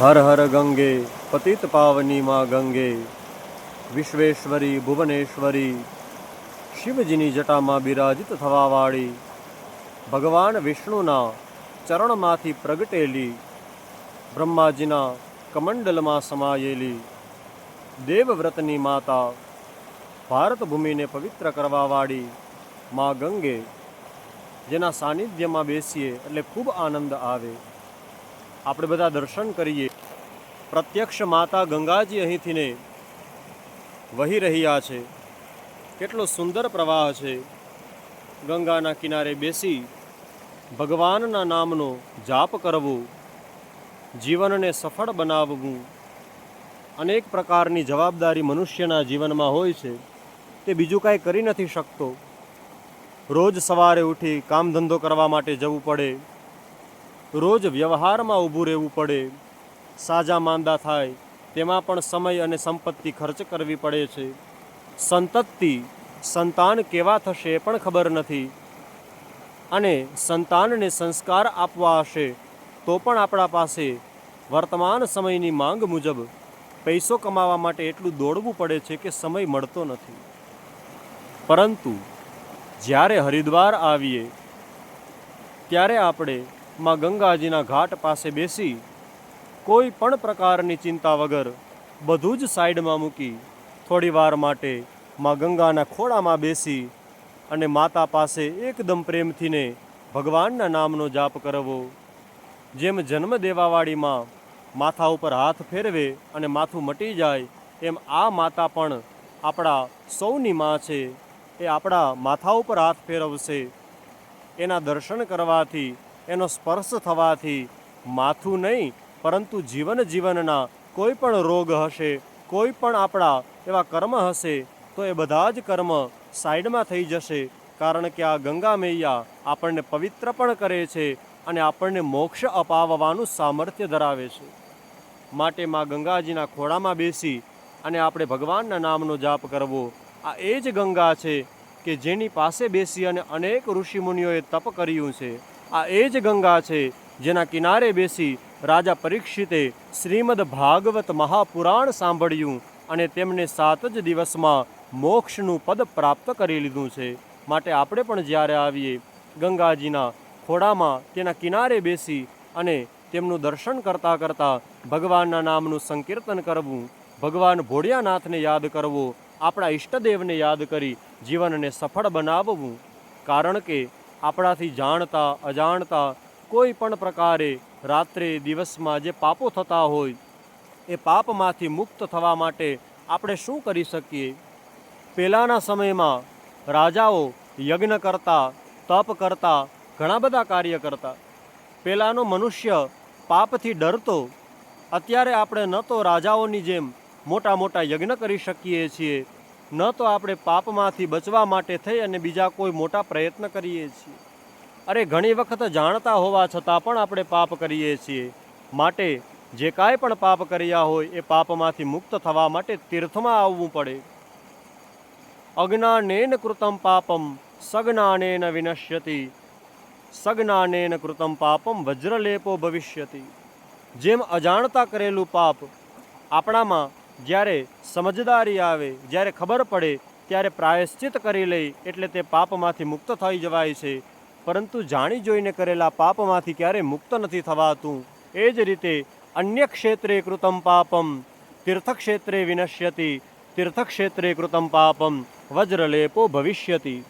હર હર ગંગે, પતિત પાવની માં ગંગે, વિશ્વેશ્વરી, ભુવનેશ્વરી, શિવજીની જટામાં બિરાજિત થવાવાળી, ભગવાન વિષ્ણુના ચરણમાંથી પ્રગટેલી, બ્રહ્માજીના કમંડલમાં સમાયેલી, દેવવ્રતની માતા ભારત ભૂમિને પવિત્ર કરવાવાળી માં ગંગે, જેના સાનિધ્યમાં બેસીએ એટલે ખૂબ આનંદ આવે. આપણે બધા દર્શન કરીએ. પ્રત્યક્ષ માતા ગંગાજી અહીંથીને વહી રહ્યા છે. કેટલો સુંદર પ્રવાહ છે. ગંગાના કિનારે બેસી ભગવાનના નામનો જાપ કરવો, જીવનને સફળ બનાવવું, અનેક પ્રકારની જવાબદારી મનુષ્યના જીવનમાં હોય છે. તે બીજું કાંઈ કરી નથી શકતો. રોજ સવારે ઉઠી કામ ધંધો કરવા માટે જવું પડે. રોજ વ્યવહારમાં ઊભું રહેવું પડે. સાજા માંદા થાય, તેમાં પણ સમય અને સંપત્તિ ખર્ચ કરવી પડે છે. સંતતિ, સંતાન કેવા થશે પણ ખબર નથી. અને સંતાનને સંસ્કાર આપવા હશે, તો પણ આપણા પાસે વર્તમાન સમયની માંગ મુજબ પૈસો કમાવા માટે એટલું દોડવું પડે છે કે સમય મળતો નથી. પરંતુ જ્યારે હરિદ્વાર આવીએ, ત્યારે આપણે માં ગંગાજીના ઘાટ પાસે બેસી કોઈ પણ પ્રકારની ચિંતા વગર બધું જ સાઈડમાં મૂકી થોડી વાર માટે મા ગંગાના ખોળામાં બેસી અને માતા પાસે એકદમ પ્રેમથી ને ભગવાનના નામનો જાપ કરવો, જેમ જન્મ દેવાવાળી માં માથા ઉપર હાથ ફેરવે અને માથું મટી જાય, એમ આ માતા પણ આપણા સૌની માં છે, એ આપણા માથા ઉપર હાથ ફેરવશે. એના દર્શન કરવાથી, એનો સ્પર્શ થવાથી માથું નહીં પરંતુ જીવન જીવનના કોઈ પણ રોગ હશે, કોઈ પણ આપણા એવા કર્મ હશે, તો એ બધા જ કર્મ સાઈડમાં થઈ જશે, કારણ કે આ ગંગા મૈયા આપણને પવિત્ર પણ કરે છે અને આપણને મોક્ષ અપાવવાનું સામર્થ્ય ધરાવે છે. માટે મા ગંગાજીના ખોળામાં બેસી અને આપણે ભગવાનના નામનો જાપ કરવો, આ એ જ ગંગા છે કે જેની પાસે બેસી અને અનેક ઋષિમુનિઓએ તપ કર્યું છે. આ એ જ ગંગા છે જેના કિનારે બેસી રાજા પરીક્ષિતે શ્રીમદ ભાગવત મહાપુરાણ સાંભળ્યું અને તેમને સાત જ દિવસમાં મોક્ષનું પદ પ્રાપ્ત કરી લીધું છે. માટે આપણે પણ જ્યારે આવીએ, ગંગાજીના ખોડામાં તેના કિનારે બેસી અને તેમનું દર્શન કરતાં કરતાં ભગવાનના નામનું સંકીર્તન કરવું, ભગવાન ભોળિયાનાથને યાદ કરવો, આપણા ઈષ્ટદેવને યાદ કરી જીવનને સફળ બનાવવું. કારણ કે આપણાથી જાણતા, અજાણતા કોઈ પણ પ્રકારે રાત્રે દિવસમાં જે પાપો થતા હોય, એ પાપમાંથી મુક્ત થવા માટે આપણે શું કરી શકીએ? પહેલાંના સમયમાં રાજાઓ યજ્ઞ કરતા, તપ કરતા, ઘણા બધા કાર્ય કરતા. પહેલાંનો મનુષ્ય પાપથી ડરતો, અત્યારે આપણે ન તો રાજાઓની જેમ મોટા મોટા યજ્ઞ કરી શકીએ છીએ, ન તો આપણે પાપમાંથી બચવા માટે થઈ અને બીજા કોઈ મોટા પ્રયત્ન કરીએ છીએ. અરે ઘણી વખત જાણતા હોવા છતાં પણ આપણે પાપ કરીએ છીએ. માટે જે કાંઈ પણ પાપ કર્યા હોય એ પાપમાંથી મુક્ત થવા માટે તીર્થમાં આવવું પડે. અજ્ઞાનેન કૃતમ પાપમ, સજ્ઞાનેન વિનશ્યતિ. સજ્ઞાનેન કૃતમ પાપમ વજ્રલેપો ભવિષ્યતિ. જેમ અજાણતા કરેલું પાપ આપણામાં જ્યારે સમજદારી આવે, જ્યારે ખબર પડે, ત્યારે પ્રાયશ્ચિત કરી લઈ એટલે તે પાપમાંથી મુક્ત થઈ જવાય છે. પરંતુ જાણી જોઈને કરેલા પાપમાંથી ક્યારેય મુક્ત નથી થવાતું. એ જ રીતે અન્ય ક્ષેત્રે કૃતમ પાપમ, તીર્થક્ષેત્રે વિનશ્યતિ, તીર્થક્ષેત્રે કૃતમ પાપમ, વજ્રલેપો ભવિષ્યતિ.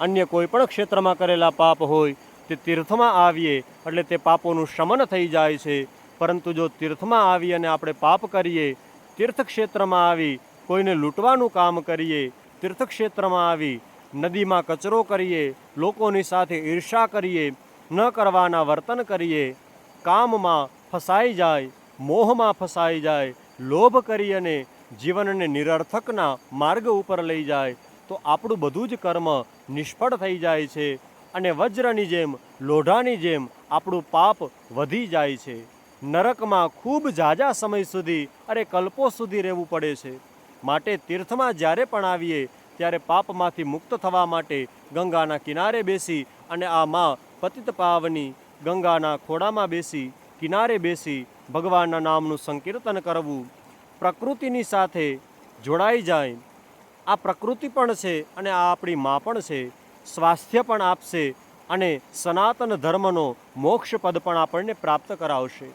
અન્ય કોઈ પણ ક્ષેત્રમાં કરેલા પાપ હોય, તે તીર્થમાં આવીએ એટલે તે પાપોનું શમન થઈ જાય છે. પરંતુ જો તીર્થમાં આવી અને આપણે પાપ કરીએ, તીર્થક્ષેત્રમાં આવી કોઈને લૂંટવાનું કામ કરીએ, તીર્થક્ષેત્રમાં આવી નદીમાં કચરો કરીએ, લોકોની સાથે ઈર્ષા કરીએ, ન કરવાના વર્તન કરીએ, કામમાં ફસાઈ જાય, મોહમાં ફસાઈ જાય, લોભ કરી અને જીવનને નિરર્થકના માર્ગ ઉપર લઈ જાય, તો આપણું બધું જ કર્મ નિષ્ફળ થઈ જાય છે અને વજ્રની જેમ, લોઢાની જેમ આપણું પાપ વધી જાય છે. નરકમાં ખૂબ ઝાઝા સમય સુધી, અરે કલ્પો સુધી રહેવું પડે છે. માટે તીર્થમાં જ્યારે પણ આવીએ ત્યારે પાપમાંથી મુક્ત થવા માટે ગંગાના કિનારે બેસી અને આ મા પતિત પાવની ગંગાના ખોડામાં બેસી, કિનારે બેસી ભગવાનના નામનું સંકીર્તન કરવું, પ્રકૃતિની સાથે જોડાઈ જાય. આ પ્રકૃતિ પણ છે અને આ આપણી મા પણ છે. સ્વાસ્થ્ય પણ આપશે અને સનાતન ધર્મનો મોક્ષ પદ પણ આપણને પ્રાપ્ત કરાવશે.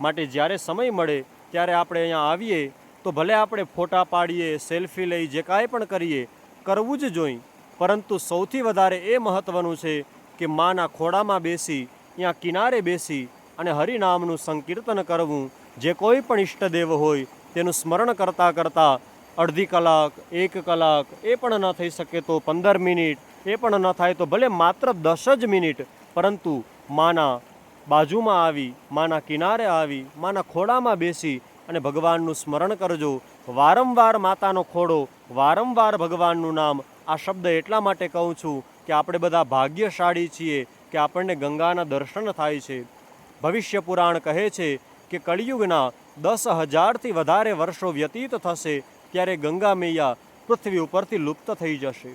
માટે જ્યારે સમય મળે, ત્યારે આપણે અહીંયા આવીએ, તો ભલે આપણે ફોટા પાડીએ, સેલ્ફી લઈ, જે કાંઈ પણ કરીએ કરવું જ જોઈએ પરંતુ સૌથી વધારે એ મહત્ત્વનું છે કે માના ખોડામાં બેસી ત્યાં કિનારે બેસી અને હરિનામનું સંકીર્તન કરવું. જે કોઈ પણ ઈષ્ટદેવ હોય, તેનું સ્મરણ કરતાં કરતાં અડધી કલાક, એક કલાક, એ પણ ન થઈ શકે તો પંદર મિનિટ, એ પણ ન થાય તો ભલે માત્ર દસ જ મિનિટ, પરંતુ માના બાજુમાં આવી, માના કિનારે આવી, માના ખોડામાં બેસી અને ભગવાનનું સ્મરણ કરજો. વારંવાર માતાનો ખોડો, વારંવાર ભગવાનનું નામ. આ શબ્દ એટલા માટે કહું છું કે આપણે બધા ભાગ્યશાળી છીએ કે આપણને ગંગાના દર્શન થાય છે. ભવિષ્ય પુરાણ કહે છે કે કળિયુગના દસ હજારથી વધારે વર્ષો વ્યતીત થશે ત્યારે ગંગા મૈયા પૃથ્વી ઉપરથી લુપ્ત થઈ જશે.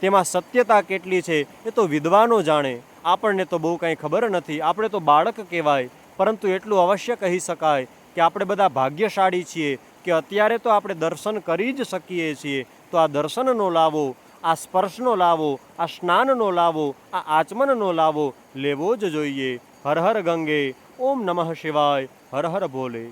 તેમાં સત્યતા કેટલી છે એ તો વિદ્વાનો જાણે. આપણને તો બહુ કાંઈ ખબર નથી. આપણે તો બાળક કહેવાય. પરંતુ એટલું અવશ્ય કહી શકાય કે આપણે બધા ભાગ્યશાળી છીએ કે અત્યારે તો આપણે દર્શન કરી જ શકીએ છીએ, તો આ દર્શનનો લાવો, આ સ્પર્શનો લાવો, આ સ્નાનનો લાવો, આ આચમનનો લાવો, લેવો જ જોઈએ. હર હર ગંગે, ઓમ નમઃ શિવાય, હર હર ભોલે.